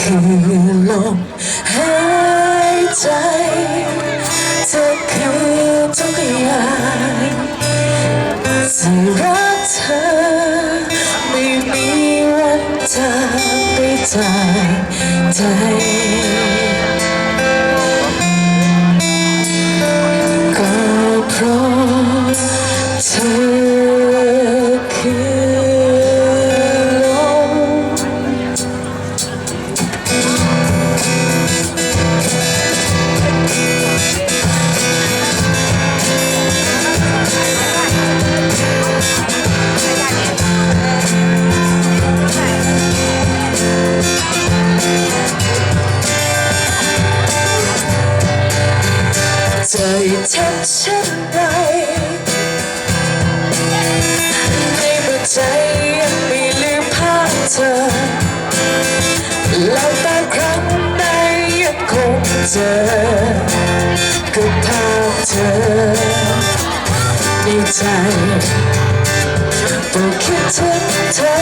คือลมหายใจ เธอคือทุกอย่างที่รักเธอ ไม่มีวันจางไปจากใจ เจอกับภาพเธอในใจต้องคิดถึงเธอ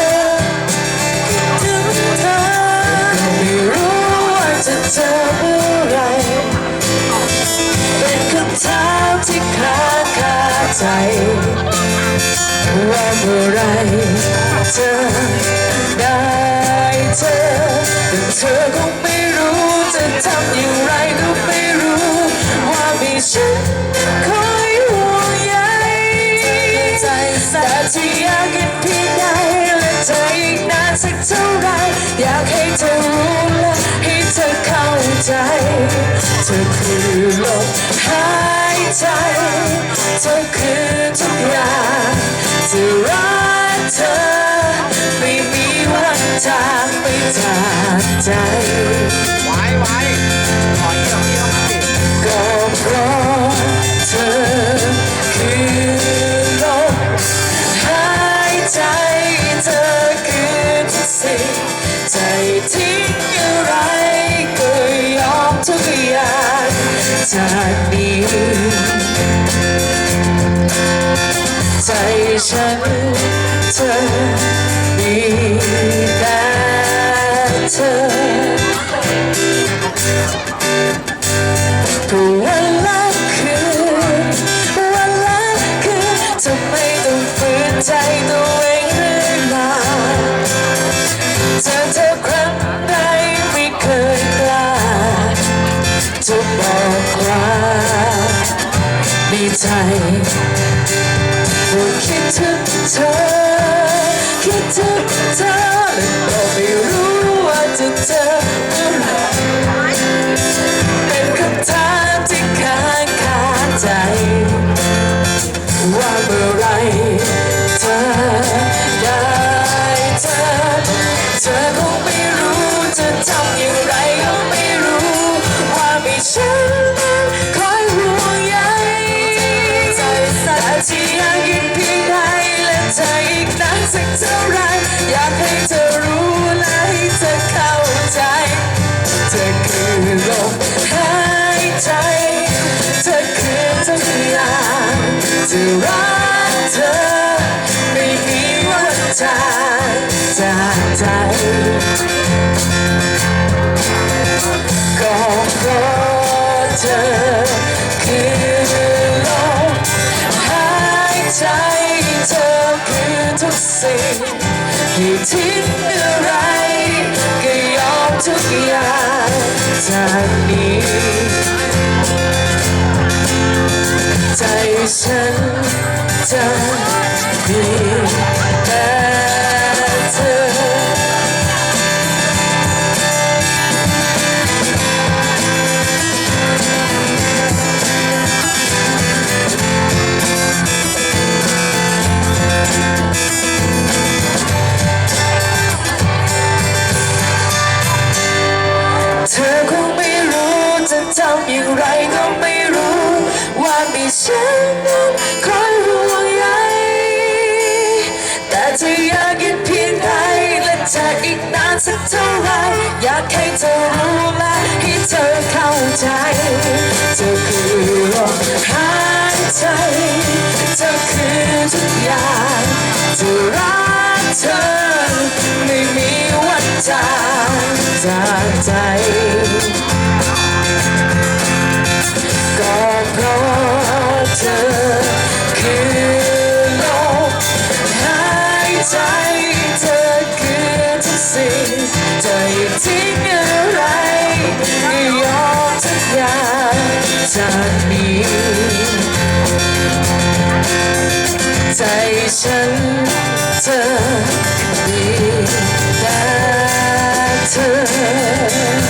คิดถึงเธอไม่รู้ว่าจะเจอเมื่อไหรเป็นคำถามที่ค้างคาใจว่าเมื่อไรจะได้เจอแต่เธอคงไม่ ทำอย่างไรก็ไม่รู้ ว่ามีฉันคอยห่วงใยใจแต่ที่อยากเห็นเพียงใดและเธออีกนานสักเท่าไรอยากให้เธอรู้และให้เธอเข้าใจ เธอคือลมหายใจ เธอคือทุกอย่างจะรักเธอไม่มีวันจางไปจากใจ จากนี้ ใจฉันเธอ ใจคิดถึงเธอ สักเท่าไรอยากให้เธอรู้และให้เธอเข้าใจ เธอคือลมหายใจ เธอคือทุกอย่างจะรักเธอ ไม่มีวันจางจากใจก็เพราะเธอคือลมหายใจเธอ ทุกสิ่งที่ทิ้งอะไร ก็ยอมทุกอย่างจากนี้ใจฉันจะมีแต่ ฉันนั้นคอยห่วงใยแต่จะอยากกินเพียงใดและจะอีกนานสักเท่าไรอยากให้เธอรู้และให้เธอเข้าใจเธอคือลมหายใจเธอคือทุกอย่างจะรักเธอไม่มีวันจางจากใจก็เพราะ เธอคือลมหายใจเธอคือทุกสิ่งจะอยู่ทิ้งอะไรก็ยอมทุกอย่างจากนี้ใจฉันเธอมีแต่เธอ